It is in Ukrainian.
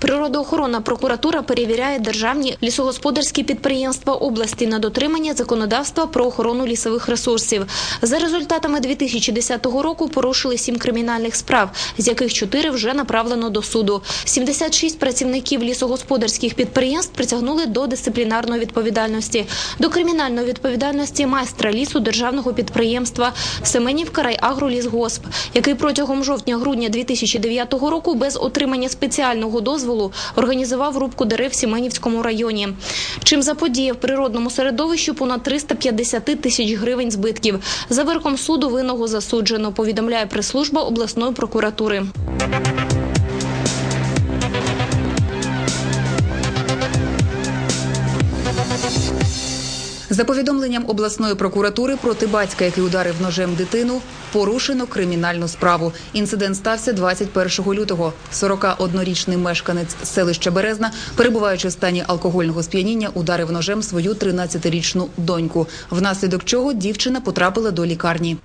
Природоохоронна прокуратура перевіряє державні лісогосподарські підприємства області на дотримання законодавства про охорону лісових ресурсів. За результатами 2010 року порушили сім кримінальних справ, з яких чотири вже направлено до суду. 76 працівників лісогосподарських підприємств притягнули до дисциплінарної відповідальності. До кримінальної відповідальності майстра лісу державного підприємства Семенівка райагролісгосп, який протягом жовтня-грудня 2009 року без отримання спеціального дозволу організував рубку дерев в Сіменівському районі. Чим заподіяв природному середовищу понад 350 тисяч гривень збитків. За верхом суду винного засуджено, повідомляє прес-служба обласної прокуратури. За повідомленням обласної прокуратури проти батька, який ударив ножем дитину, порушено кримінальну справу. Інцидент стався 21 лютого. 41-річний мешканець селища Березна, перебуваючи в стані алкогольного сп'яніння, ударив ножем свою 13-річну доньку, внаслідок чого дівчина потрапила до лікарні.